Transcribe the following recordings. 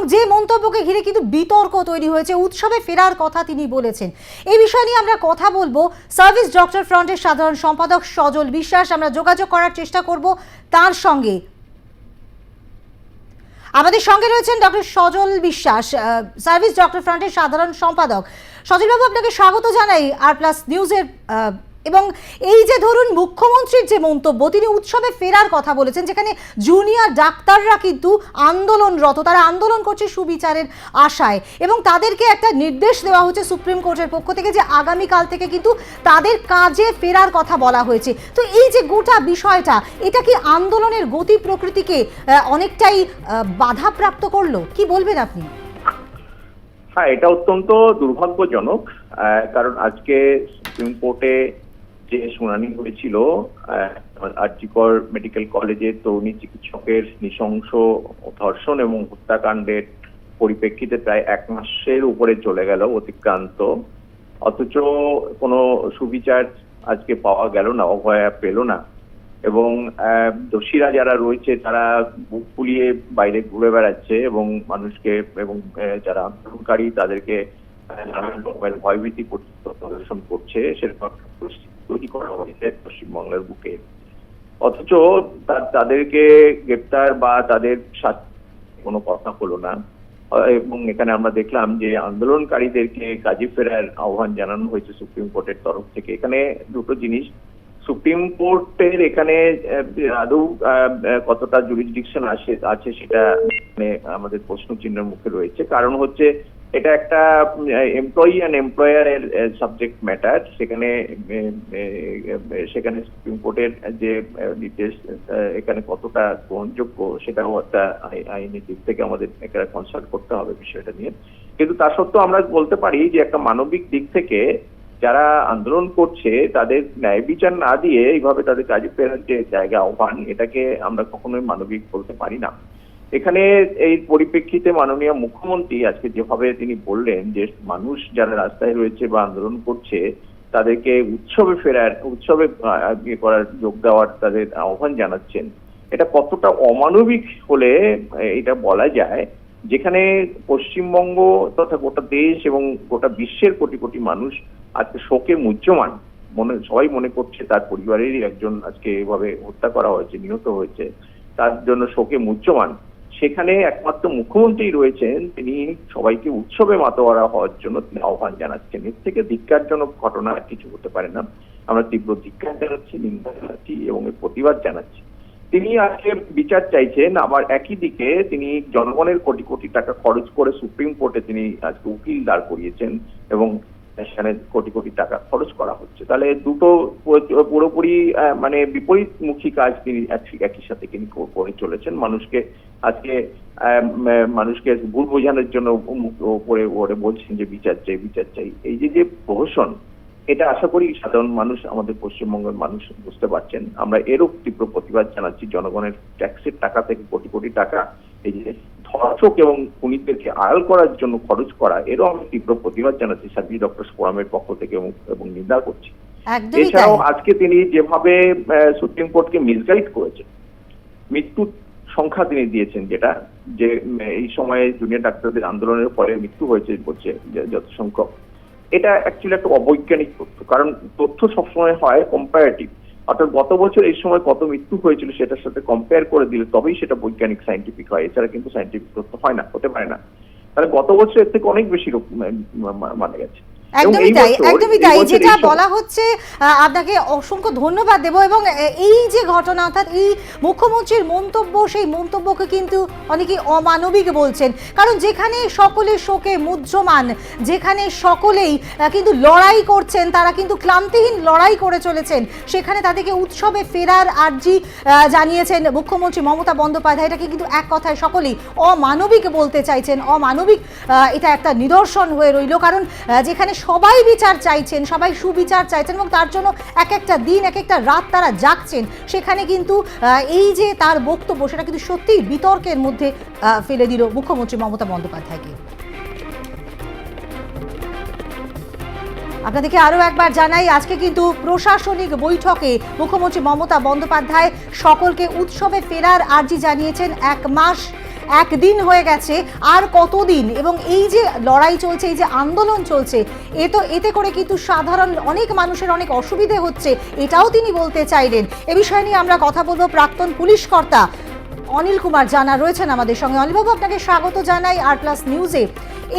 এবং যে মন্তব্যকে ঘিরে কিন্তু বিতর্ক তৈরি হয়েছে, উৎসবে ফেরার কথা তিনি বলেছেন। এই বিষয় নিয়ে আমরা কথা বলব সার্ভিস ডক্টর ফ্রন্টের সাধারণ সম্পাদক সজল বিশ্বাস। আমরা যোগাযোগ করার চেষ্টা করব তার সঙ্গে। আমাদের সঙ্গে রয়েছেন ডক্টর সজল বিশ্বাস সার্ভিস ডক্টর ফ্রন্টের সাধারণ সম্পাদক। সজলবাবু, আপনাকে স্বাগত জানাই। আর প্লাস নিউজের এবং এই যে ধরুন মুখ্যমন্ত্রীর যে মন্তব্য, তিনি উৎসবে ফেরার কথা বলেছেন, যেখানে জুনিয়র ডাক্তাররা কিন্তু আন্দোলনরত, তারা আন্দোলন করছে সুবিচারের আশায় এবং তাদেরকে একটা নির্দেশ দেওয়া হচ্ছে সুপ্রিম কোর্টের পক্ষ থেকে যে আগামীকাল থেকে কিন্তু তাদের কাজে ফেরার কথা বলা হয়েছে। তো এই যে গোটা বিষয়টা, এটা কি আন্দোলনের গতি প্রকৃতিকে অনেকটাই বাধাপ্রাপ্ত করল? কি বলবেন আপনি? হ্যাঁ এটা অত্যন্ত দুর্ভাগ্যজনক কারণ আজকে সুপ্রিম কোর্টে যে শুনানি হয়েছিল আরজিকর মেডিকেল কলেজের তরুণী চিকিৎসকের নৃশংস ধর্ষণ এবং হত্যাকাণ্ডের পরিপ্রেক্ষিতে প্রায় এক মাসের উপরে চলে গেল অতিক্রান্ত। অথচ কোনো সুবিচার আজকে পাওয়া গেল না, অভয়া পেল না। এবং দোষীরা যারা রয়েছে, তারা বুক ফুলিয়ে বাইরে ঘুরে বেড়াচ্ছে এবং মানুষকে এবং যারা আন্দোলনকারী, তাদেরকে ভয়ভীতি প্রদর্শন করছে, সেরকম পরিস্থিতি। তৈরি করা হয়েছে? পশ্চিমবাংলার বুকে। অথচ তাদেরকে গ্রেপ্তার বা তাদের শাস্তি কোনো কথা হলো না। এবং এখানে আমরা দেখলাম যে আন্দোলনকারীদেরকে কাজে ফেরার আহ্বান জানানো হয়েছে সুপ্রিম কোর্টের তরফ থেকে। এখানে দুটো জিনিস। সুপ্রিম কোর্টের এখানে আদৌ কতটা জুরিসডিকশন আসে আছে সেটা মানে আমাদের প্রশ্ন চিহ্নের মুখে রয়েছে। কারণ হচ্ছে এটা একটা এমপ্লয়ি অ্যান্ড এমপ্লয়ারের সাবজেক্ট ম্যাটার সেখানে সেখানে সুপ্রিম কোর্টের যে নির্দেশ এখানে কতটা গ্রহণযোগ্য সেটাও একটা আই- আইনি দিক থেকে আমাদের এখানে কনসাল্ট করতে হবে বিষয়টা নিয়ে। কিন্তু তা সত্ত্বেও আমরা বলতে পারি যে একটা মানবিক দিক থেকে যারা আন্দোলন করছে, তাদের ন্যায় বিচার না দিয়ে এইভাবে তাদের কাজে ফেরার যে জায়গা, আহ্বান, এটাকে আমরা কখনোই মানবিক বলতে পারি না। এখানে এই পরিপ্রেক্ষিতে মাননীয় মুখ্যমন্ত্রী আজকে যেভাবে তিনি বললেন যে মানুষ যারা রাস্তায় রয়েছে বা আন্দোলন করছে, তাদেরকে উৎসবে ফেরার, উৎসবে ইয়ে করার, যোগ দেওয়ার তাদের আহ্বান জানাচ্ছেন। এটা কতটা অমানবিক হলে এটা বলা যায়, যেখানে পশ্চিমবঙ্গ তথা গোটা দেশ এবং গোটা বিশ্বের কোটি কোটি মানুষ আজকে শোকে মুহ্যমান। মনে, সবাই মনে করছে তার পরিবারেরই একজন আজকে এভাবে হত্যা করা হয়েছে, নিহত হয়েছে, তার জন্য শোকে মুহ্যমান। সেখানে একমাত্র মুখ্যমন্ত্রী রয়েছেন, তিনি সবাইকে উৎসবে মাতোয়ারা হওয়ার জন্য তিনি আহ্বান জানাচ্ছেন। এর থেকে ধিক্কারজনক ঘটনা কিছু হতে পারে না। আমরা তীব্র ধিক্কার জানাচ্ছি, নিন্দা জানাচ্ছি এবং প্রতিবাদ জানাচ্ছি। তিনি আজকে বিচার চাইছেন, আবার একই দিকে তিনি জনগণের কোটি কোটি টাকা খরচ করে সুপ্রিম কোর্টে তিনি আজকে উকিল দাঁড় করিয়েছেন এবং সেখানে কোটি কোটি টাকা খরচ করা হচ্ছে। তাহলে দুটো পুরোপুরি মানে বিপরীতমুখী কাজ তিনি একই সাথে তিনি করে চলেছেন। মানুষকে আজকে মানুষকে ভুল বোঝানোর জন্য ওপরে ওরে বলছেন যে বিচার চাই বিচার চাই। এই যে যে প্রহসন, এটা আশা করি সাধারণ মানুষ, আমাদের পশ্চিমবঙ্গের মানুষ বুঝতে পারছেন। আমরা এরও তীব্র প্রতিবাদ জানাচ্ছি জনগণের ট্যাক্সের টাকা থেকে কোটি কোটি টাকা। এই যে ধর্ষক এবং খুনিদেরকে আড়াল করার জন্য খরচ করা এরও আমি তীব্র প্রতিবাদ জানাচ্ছি সার্ভিস ডক্টর ফোরামের পক্ষ থেকে এবং নিন্দা করছি। এছাড়াও আজকে তিনি যেভাবে সুপ্রিম কোর্টকে মিসগাইড করেছেন মৃত্যুর সংখ্যা তিনি দিয়েছেন যেটা যে এই সময়ে জুনিয়র ডাক্তারদের আন্দোলনের পরে মৃত্যু হয়েছে বলছে যত সংখ্যক এটা অ্যাকচুয়ালি একটা অবৈজ্ঞানিক তথ্য। কারণ তথ্য সবসময় হয় কম্পারেটিভ অর্থাৎ গত বছর এই সময় কত মৃত্যু হয়েছিল সেটার সাথে কম্পেয়ার করে দিলে তবেই সেটা বৈজ্ঞানিক সাইন্টিফিক হয়। এছাড়া কিন্তু সাইন্টিফিক তথ্য হয় না, হতে পারে না। তাহলে গত বছর এর থেকে অনেক বেশি মারা গেছে। এবং একদমই তাই একদমই তাই। যেটা বলা হচ্ছে আপনাকে অসংখ্য ধন্যবাদ দেব এবং এই যে ঘটনা অর্থাৎ এই মুখ্যমন্ত্রীর মন্তব্য সেই মন্তব্যকে কিন্তু অনেকে অমানবিক বলছেন। কারণ যেখানে সকলে শোকে মুহ্যমান যেখানে সকলেই কিন্তু লড়াই করছেন তারা কিন্তু ক্লান্তিহীন লড়াই করে চলেছেন। সেখানে তাদেরকে উৎসবে ফেরার আর্জি জানিয়েছেন মুখ্যমন্ত্রী মমতা বন্দ্যোপাধ্যায়। এটাকে কিন্তু এক কথায় সকলেই অমানবিক বলতে চাইছেন। অমানবিক এটা একটা নিদর্শন হয়ে রইল। কারণ যেখানে সবাই বিচার চাইছেন, সবাই সুবিচার চাইছেন এবং তার জন্য এক একটা দিন, এক একটা রাত তারা জাগছেন। সেখানে কিন্তু এই যে তার বক্তব্য, সেটা কিন্তু সত্যিই বিতর্কের মধ্যে ফেলে দিল মুখ্যমন্ত্রী মমতা বন্দ্যোপাধ্যায়কে। আপনাদেরকে আরও একবার জানাই, আজকে কিন্তু প্রশাসনিক বৈঠকে মুখ্যমন্ত্রী মমতা বন্দ্যোপাধ্যায় সকলকে উৎসবে ফেরার আর্জি জানিয়েছেন এক মাস। একদিন হয়ে গেছে, আর কতদিন? এবং এই যে লড়াই চলছে, এই যে আন্দোলন চলছে, এ তো, এতে করে কিন্তু সাধারণ অনেক মানুষের অনেক অসুবিধে হচ্ছে, এটাও তিনি বলতে চাইলেন। এ বিষয় নিয়ে আমরা কথা বলব প্রাক্তন পুলিশ কর্তা অনিল কুমার জানা রয়েছেন আমাদের সঙ্গে। অনিলবাবু, আপনাকে স্বাগত জানাই আর প্লাস নিউজে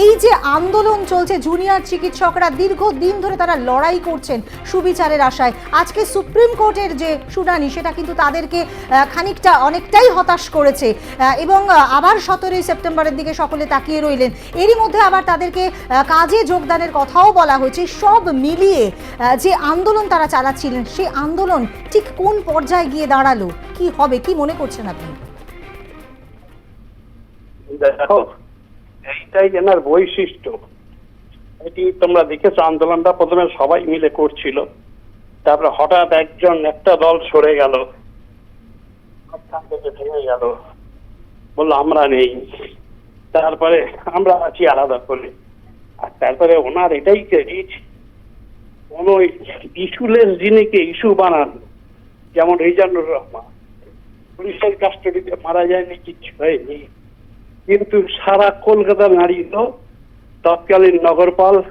এই যে আন্দোলন চলছে, জুনিয়র চিকিৎসকরা দীর্ঘদিন ধরে তারা লড়াই করছেন সুবিচারের আশায়। আজকে সুপ্রিম কোর্টের যে শুনানি, সেটা কিন্তু তাদেরকে খানিকটা অনেকটাই হতাশ করেছে। এবং আবার সতেরোই সেপ্টেম্বরের দিকে সকলে তাকিয়ে রইলেন। এরই মধ্যে আবার তাদেরকে কাজে যোগদানের কথাও বলা হয়েছে। সব মিলিয়ে যে আন্দোলন তারা চালাচ্ছিলেন, সেই আন্দোলন ঠিক কোন পর্যায়ে গিয়ে দাঁড়াল? কি হবে, কি মনে করছেন আপনি? এইটাই এনার বৈশিষ্ট্য, এটি তোমরা দেখেছ আন্দোলনটা প্রথমে সবাই মিলে করছিল। তারপরে হঠাৎ একজন একটা দল সরে গেল গেল। বলল, আমরা নেই। তারপরে আমরা আছি আলাদা করে। আর তারপরে ওনার এটাই ক্রেডিট কোন ইস্যুলেস জিনিসকে ইস্যু বানান, যেমন রিজানুর রহমান। পুলিশের কাস্টডিতে মারা যায়নি, কিচ্ছু হয়নি। কিন্তু সারা কলকাতা নাড়িত তৎকালীন নগরপাল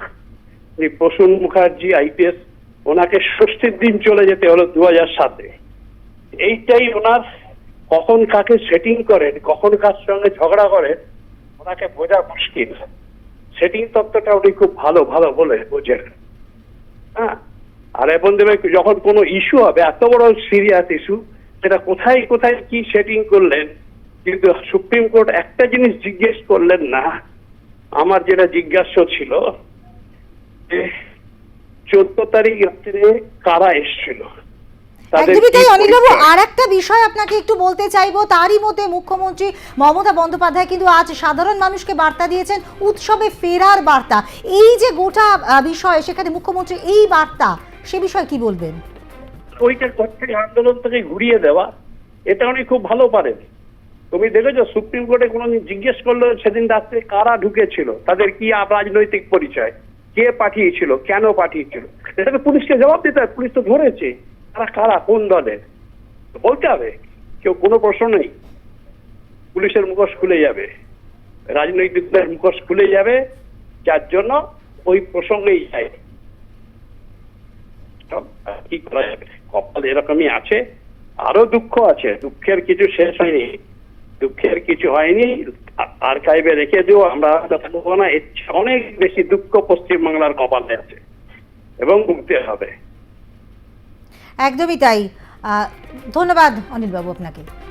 প্রসূন মুখার্জি, আইপিএস, ওনাকে ষষ্ঠীর দিন চলে যেতে হলো দু হাজার সাতে। এইটাই ওনার কখন কাকে সেটিং করেন, কখন কার সঙ্গে ঝগড়া করেন, ওনাকে বোঝা মুশকিল। সেটিং তত্ত্বটা উনি খুব ভালো ভালো বলে বোঝেন। হ্যাঁ? আর এবং দেবে যখন কোনো ইস্যু হবে, এত বড় সিরিয়াস ইস্যু সেটা কোথায় কোথায় কি সেটিং করলেন কিন্তু সুপ্রিম কোর্ট একটা জিনিস জিজ্ঞেস করলেন না আমার যেটা জিজ্ঞাস্য ছিল যে চোদ্দ তারিখ রাত্রে কারা এসেছিল? একদমই তাই অনিলবাবু আর একটা বিষয় আপনাকে একটু বলতে চাইব তারই মধ্যে মুখ্যমন্ত্রী মমতা বন্দ্যোপাধ্যায় কিন্তু আজ সাধারণ মানুষকে বার্তা দিয়েছেন উৎসবে ফেরার বার্তা। এই যে গোটা বিষয় সেখানে মুখ্যমন্ত্রী এই বার্তা সে বিষয়ে কি বলবেন? ওইটা আন্দোলন থেকে ঘুরিয়ে দেওয়া এটা উনি খুব ভালো পারেন। তুমি দেখেছ, সুপ্রিম কোর্টে কোনোদিন জিজ্ঞেস করল সেদিন রাত্রে কারা ঢুকেছিল? তাদের কি রাজনৈতিক পরিচয়? কে পাঠিয়েছিল? কেন পাঠিয়েছিল? এটা তো পুলিশকে জবাব দিতে হবে, পুলিশ তো ধরেছে। তারা কারা? কোন দলের? বলতে হবে, কেউ কোনো প্রশ্ন নেই। পুলিশের মুখোশ খুলে যাবে। রাজনৈতিকদের মুখোশ খুলে যাবে, যার জন্য ওই প্রসঙ্গেই যায়। কি করা যাবে? কপাল এরকমই আছে আরও দুঃখ আছে, দুঃখের কিছু শেষ হয়নি। দুঃখের কিছু হয়নি। আর্কাইভে রেখে দিও, আমরা না। অনেক বেশি দুঃখ পশ্চিমবাংলার কপালে আছে এবং ভুগতে হবে। একদমই তাই। ধন্যবাদ অনিল বাবু আপনাকে।